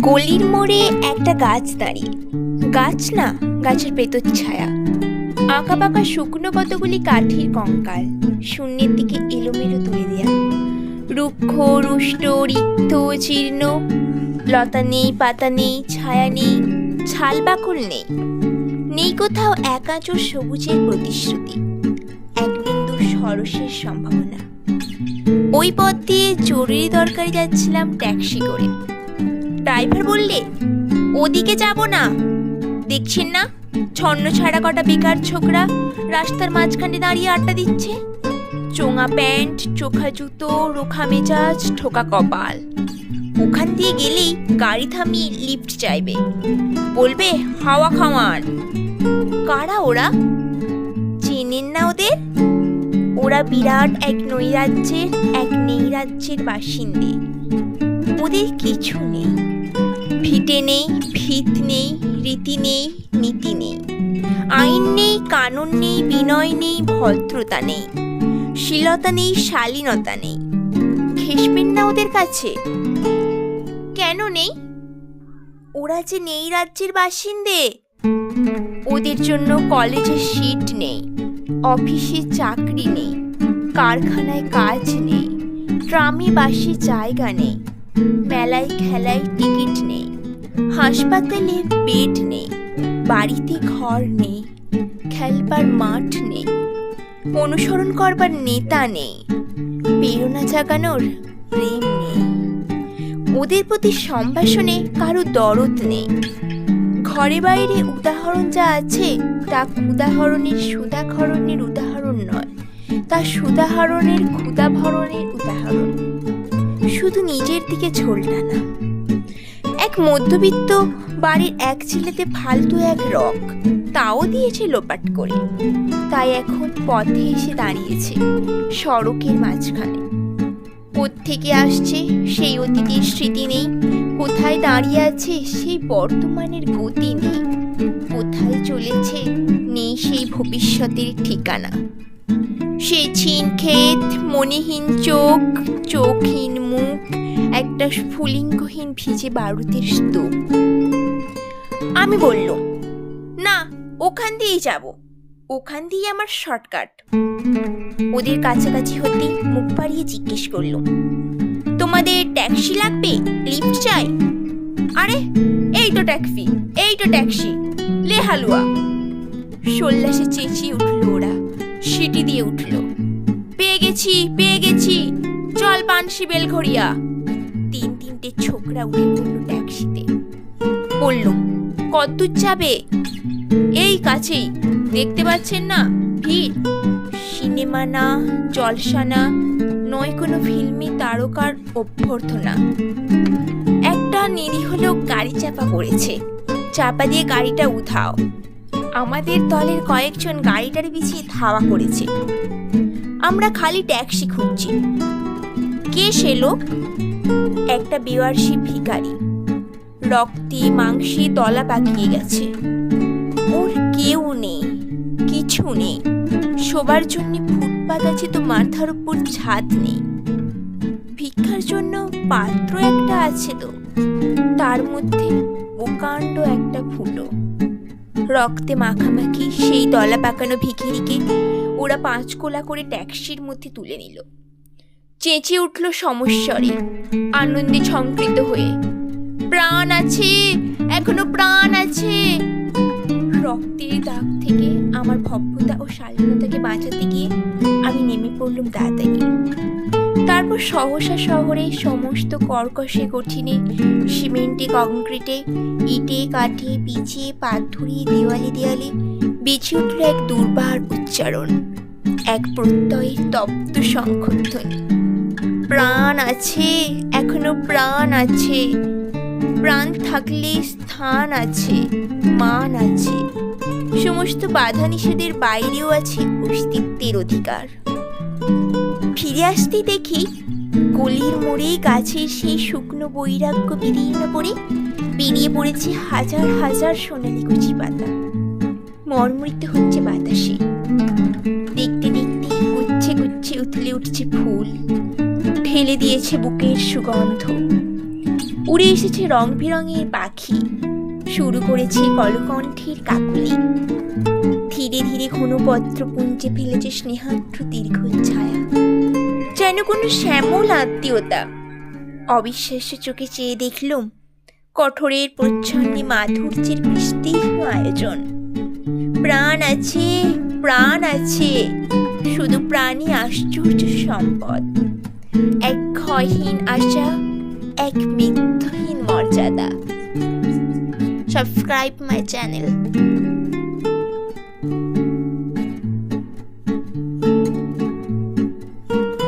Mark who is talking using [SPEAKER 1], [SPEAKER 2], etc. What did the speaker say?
[SPEAKER 1] গলির মোড়ে একটা গাছ দাঁড়িয়ে। গাছ না, গাছের পেতর ছায়া। আঁকা বাঁকা শুকনো কতগুলি কাঠির কঙ্কাল শূন্যের দিকে এলোমেলো তুলে দেয়া। রুক্ষ, রুষ্ট, রিক্ত, জীর্ণ, লতা নেই, পাতা নেই, ছায়া নেই, ছাল বাকল নেই। নেই কোথাও একাচর সবুজের প্রতিশ্রুতি, এক বিন্দু সরসের সম্ভাবনা। ওই পথ দিয়ে জরুরি দরকারে যাচ্ছিলাম ট্যাক্সি করে। ড্রাইভার বললে, ওদিকে যাব না। দেখছেন না, ছন্ন ছাড়া কটা বেকার ছোকরা রাস্তার মাঝখানে দাঁড়িয়ে আড্ডা দিচ্ছে? চোঙা প্যান্ট, চোখা জুতো, রোখা মেজাজ, ঠোকা কপাল। ওখান দিয়ে গেলেই গাড়ি থামিয়ে লিফট চাইবে। বলবে, হাওয়া খাওয়ান। কারা ওরা? চেনেন না ওদের? ওরা বিরাট এক নৈরাজ্যের, এক নেই রাজ্যের বাসিন্দে। ওদের কিছু নেই। ভিটে নেই ভিত নেই, রীতি নেই, নীতি নেই। আইন নেই, কানুন নেই, বিনয় নেই, ভদ্রতা নেই। শীলতা নেই, শালীনতা নেই। ঘেসবেন না ওদের কাছে। কেন নেই? ওরা যে নেই রাজ্যের বাসিন্দে। ওদের জন্য কলেজে সিট নেই, অফিসে চাকরি নেই, কারখানায় কাজ নেই ট্রামে বাসে জায়গা নেই, মেলায় খেলায় টিকিট নেই। হাসপাতালে বেড নেই, বাড়িতে ঘর নেই, খেলবার মাঠ নেই, অনুসরণ করবার নেতা নেই, প্রেরণা জাগানোর প্রেম নেই, ওদের প্রতি সম্ভাষণে কারও দরদ নেই। ঘরে বাইরে উদাহরণ যা আছে, তা উদাহরণের সুদাহরণের উদাহরণ নয়, তা সুদাহরণের ক্ষুদাভরণের উদাহরণ। শুধু নিজের দিকে ঝোলটা না এক মধ্যবিত্ত বাড়ির এক ছেলেতে ফালতু এক রক, তাও দিয়েছে লোপাট করে। তাই এখন পথে এসে দাঁড়িয়েছে সড়কের মাঝখানে। থেকে আসছে সেই অতীতের স্মৃতি নেই। কোথায় দাঁড়িয়ে আছে সেই বর্তমানের গতি নেই। কোথায় চলেছে নেই সেই ভবিষ্যতের ঠিকানা। সে ক্ষেত মনিহীন চোখ, চোখহীন মুখ একটা স্ফুলিঙ্গহীন ভিজে বারুদের স্তূপ। আমি বললুম, না, ওখান দিয়েই যাব। ওখান দিয়ে আমার শর্টকাট। ওদের কাছাকাছি হতেই মুখ বাড়িয়ে জিজ্ঞেস করলুম, তোমাদের ট্যাক্সি লাগবে? লিফট চাই? আরে, এই তো ট্যাক্সি, এই তো ট্যাক্সি, লে হালুয়া। সোল্লাসে চেঁচিয়ে উঠল ওরা সিটি দিয়ে উঠল, পেয়ে গেছি পেয়ে গেছি, চল পানসি বেলঘড়িয়া। তিনটে ছোকরা উঠে পড়ল ট্যাক্সিতে। বলল, কদ্দূর যাবে? এই কাছেই। দেখতে পাচ্ছেন না? ভিড়। সিনেমা না, জলসা না, নয় কোনো ফিল্মি তারকার অভ্যর্থনা। একটা নিরীহ লোক গাড়ি চাপা পড়েছে। চাপা দিয়ে গাড়িটা উঠাও আমাদের দলের কয়েকজন গাড়িটার বিছিয়ে ধাওয়া করেছে। আমরা খালি ট্যাক্সি খুঁজছি। কে সে লোক? একটা বেওয়ারসি ভিকারি রক্তে, মাংসে তলা পাকিয়ে গেছে। ওর কেউ নেই, কিছু নেই। শোবার জন্য ফুটপাত আছে তো মাথার উপর ছাদ নেই। ভিক্ষার জন্য পাত্র একটা আছে তো। তার মধ্যে প্রকাণ্ড একটা ফুটো। রক্তে মাখামাখি সেই দলা পাকানো ভিখিরিকে ওরা পাঁচ কোলা করে ট্যাক্সির মধ্যে তুলে নিল। চেঁচিয়ে উঠল সমস্বরে। আনন্দে ঝঙ্কৃত হয়ে, প্রাণ আছে, এখনও প্রাণ আছে। রক্তের দাগ থেকে আমার ভব্যতা ও শালীনতাকে বাঁচাতে গিয়ে আমি নেমে পড়লুম তাড়াতাড়ি তারপর সহসা শহরে সমস্ত কর্কশে কঠিনে সিমেন্টে, কংক্রিটে, ইটে, কাঠে পিছিয়ে পাথুরি, দেওয়ালে দেওয়ালে বেঁচে উঠল এক দুর্বার উচ্চারণ, এক প্রত্যয়ের তপ্ত শঙ্খধ্বনি প্রাণ আছে, এখনও প্রাণ আছে। প্রাণ থাকলে স্থান আছে, মান আছে। সমস্ত বাধা নিষেধের বাইরেও আছে অস্তিত্বের অধিকার। ফিরে আসতে দেখি, গলির মোড়ে গাছের সেই শুকনো বৈরাগ্য বিদীর্ণ পড়ে বেরিয়ে পড়েছে হাজার হাজার সোনালি কুচি পাতা। মর্মরিত হচ্ছে বাতাসে। দেখতে দেখতে গুচ্ছে গুচ্ছে উথলে উঠছে ফুল। ঢেলে দিয়েছে বুকের সুগন্ধ। উড়ে এসেছে রং বেরঙের পাখি। শুরু করেছে কলকণ্ঠের কাকুলি। ধীরে ধীরে ঘনপত্র পুঞ্জে ফেলেছে স্নেহাদ্র দীর্ঘ ছায়া যেন কোনো শ্যামল আত্মীয়তা। অবিশ্বাস্য চোখে চেয়ে দেখলুম, কঠোরের প্রচ্ছন্নে মাধুর্যের বিস্তীর্ণ আয়োজন। প্রাণ আছে প্রাণ আছে, শুধু প্রাণী আশ্চর্য সম্পদ। এক ক্ষয়হীন আশা এক মৃত্যুহীন মর্যাদা। Subscribe my channel